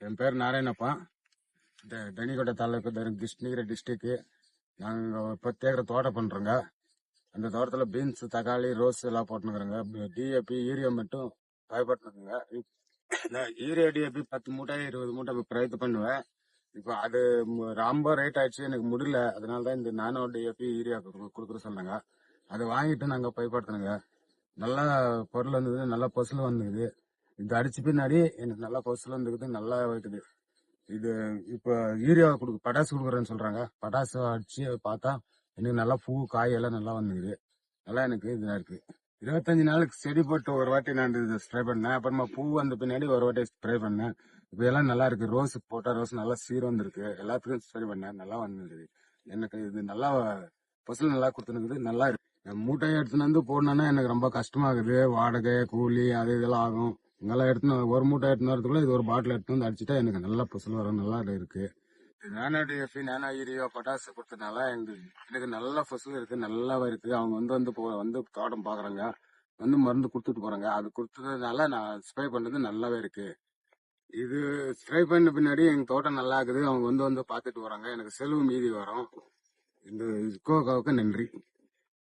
என் பேர் நாராயணப்பா. த- தனிக்கோட்டை தாலுக்கு கிருஷ்ணகிரி டிஸ்ட்ரிக்கு நாங்கள் பத்து ஏக்கர் தோட்டம் பண்ணுறோங்க அந்த தோட்டத்தில் பீன்ஸ் தக்காளி ரோஸ் எல்லாம் போட்டுனுக்குறோங்க. டிஏபி யூரியா மட்டும் பயன்படுத்துனுங்க யூரியா டிஏபி பத்து மூட்டை இருபது மூட்டை பிரயத்து பண்ணுவேன். இப்போ அது ரொம்ப ரேட் ஆயிடுச்சு எனக்கு முடியல. அதனால தான் இந்த நானோ டிஏபி யூரியா கொடுக்குற சொன்னாங்க அதை வாங்கிட்டு நாங்கள் பயன்படுத்தணுங்க நல்லா பொருள் வந்தது நல்லா பசுல் வந்துக்குது இது அடிச்ச பின்னாடி எனக்கு நல்லா பொருள் இருக்குது நல்லா இருக்குது. இது இப்போ யூரியா கொடுக்கு பட்டாசு கொடுக்குறேன்னு சொல்றாங்க. பட்டாசு அடிச்சு பார்த்தா எனக்கு நல்லா பூ காய் எல்லாம் நல்லா வந்துக்குது நல்லா எனக்கு இதாக இருக்கு. இருபத்தஞ்சு நாளுக்கு செடி போட்டு ஒரு வாட்டி நான் இது ஸ்ப்ரே பண்ணேன். அப்புறமா பூ வந்த பின்னாடி ஒரு வாட்டி ஸ்ப்ரே பண்ணேன். இப்போ எல்லாம் நல்லா இருக்கு. ரோஸ் போட்டா ரோஸ் நல்லா சீர் வந்திருக்கு. எல்லாத்துக்கும் ஸ்ப்ரே பண்ணேன். நல்லா வந்துருக்குது. எனக்கு இது நல்லா பசல் நல்லா கொடுத்துனுக்குது நல்லா இருக்கு. மூட்டையை எடுத்துன்னு வந்து போடணும்னா எனக்கு ரொம்ப கஷ்டமாகுது. வாடகை கூலி அது இதெல்லாம் ஆகும். நல்லா எடுத்துன்னு ஒரு மூட்டை எடுத்துன்னு வரதுக்குள்ள இது ஒரு பாட்டில் எடுத்துன்னு வந்து அடிச்சுட்டா எனக்கு நல்ல பசல் வரும் நல்லா இருக்கு. நானோ டிஎஃபி நானோ யூரியா பொட்டாசு கொடுத்ததுனால எங்களுக்கு எனக்கு நல்ல ஃபசல் இருக்கு நல்லாவே இருக்கு. அவங்க வந்து வந்து போ வந்து தோட்டம் பாக்குறாங்க. வந்து மருந்து கொடுத்துட்டு போறாங்க. அது கொடுத்ததுனால நான் ஸ்ப்ரே பண்ணது நல்லாவே இருக்கு. இது ஸ்ப்ரே பண்ண பின்னாடி எங்க தோட்டம் நல்லா இருக்குது. அவங்க வந்து வந்து பார்த்துட்டு வராங்க எனக்கு செலவு மீதி வரும். இந்த கோகாவுக்கு நன்றி.